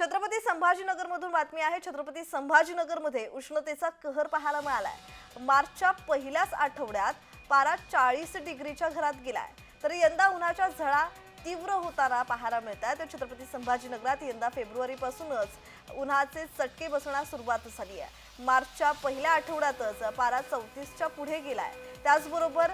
छत्रपती संभाजीनगरमधून बातमी आहे. छत्रपती संभाजीनगरमध्ये उष्णतेचा कहर पाहायला मिळालाय. मार्चच्या पहिल्याच आठवड्यात पारा चाळीस डिग्रीच्या घरात गेलाय. तर यंदा उन्हाच्या झळा तीव्र होताना पाहायला मिळत आहे तर छत्रपती संभाजीनगरात यंदा फेब्रुवारीपासूनच उन्हाचे चटके बसण्यास सुरुवात झाली आहे. मार्चच्या पहिल्या आठवड्यातच पारा चौतीसच्या पुढे गेलाय. त्याचबरोबर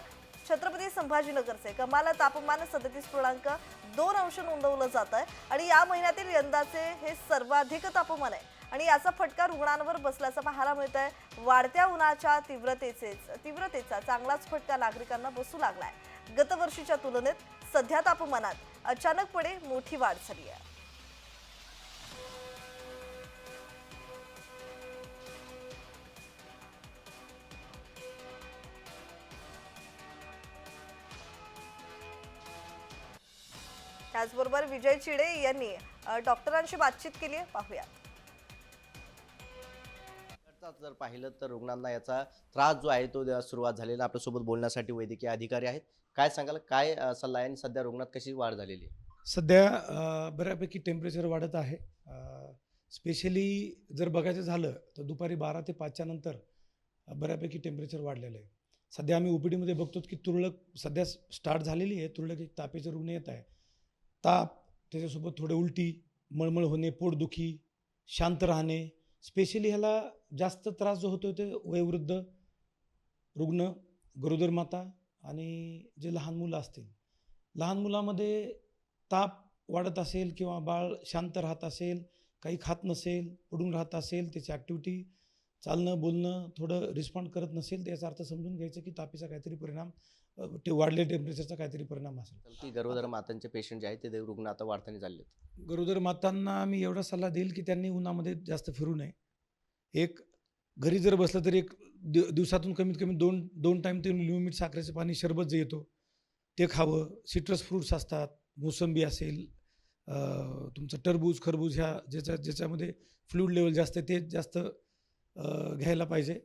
छत्रपती संभाजीनगरचे कमाल तापमान सदतीस पूर्णांक दोन अंश नोंदवलं जात आहे. आणि या महिन्यातील यंदाचे हे सर्वाधिक तापमान आहे. आणि याचा फटका रुग्णांवर बसल्याचं पाहायला मिळत आहे. वाढत्या उन्हाच्या तीव्रतेचे तीव्रतेचा चांगलाच फटका नागरिकांना बसू लागलाय. गतवर्षीच्या तुलनेत सध्या तापमानात अचानकपणे मोठी वाढ झाली आहे. त्याचबरोबर विजय चिडे यांनी डॉक्टरांशी बातचीत केली आहे. पाहूया जर पाहिलं तर रुग्णांना याचा त्रास जो आहे तो द्या- सुरुवात झालेला आपल्यासोबत बोलण्यासाठी वैद्यकीय अधिकारी आहेत. काय सांगाल? काय सल्ला आहे आणि सध्या रुग्णात कशी वाढ झालेली आहे? सध्या बऱ्यापैकी टेम्परेचर वाढत आहे. स्पेशली जर बघायचं झालं तर दुपारी बारा ते पाचच्या नंतर बऱ्यापैकी टेम्परेचर वाढलेलं आहे. सध्या आम्ही ओपीडीमध्ये बघतो की तुरळक सध्या स्टार्ट झालेली आहे. तुरळक एक तापेचे रुग्ण येत आहे. ताप त्याच्यासोबत थोडे उलटी मळमळ होणे पोटदुखी शांत राहणे. स्पेशली ह्याला जास्त त्रास जो होतो ते वयोवृद्ध रुग्ण गरोदर माता आणि जे लहान मुलं असतील. लहान मुलामध्ये ताप वाढत असेल किंवा बाळ शांत राहत असेल काही खात नसेल पडून राहत असेल त्याची ॲक्टिव्हिटी चालणं बोलणं थोडं रिस्पॉन्ड करत नसेल तर याचा अर्थ समजून घ्यायचं की तापीचा काहीतरी परिणाम ते वाढले टेम्परेचरचा काहीतरी परिणाम असेल. की गरोदर मातांचे पेशंट जे आहेत ते रुग्ण आता वाढताना चालले आहेत. गरोदर मातांना मी एवढा सल्ला देईल की त्यांनी उन्हामध्ये जास्त फिरू नये. एक घरी जर बसलं तरी एक दिव दिवसातून कमीत कमी दोन दोन टाईम ते लिमिट साखरेचं पाणी शरबत जे येतो ते खावं. सिट्रस फ्रूट्स असतात मोसंबी असेल तुमचं टरबूज खरबूज ह्या ज्याच्या ज्याच्यामध्ये फ्लूड लेवल जास्त आहे ते जास्त घ्यायला पाहिजे.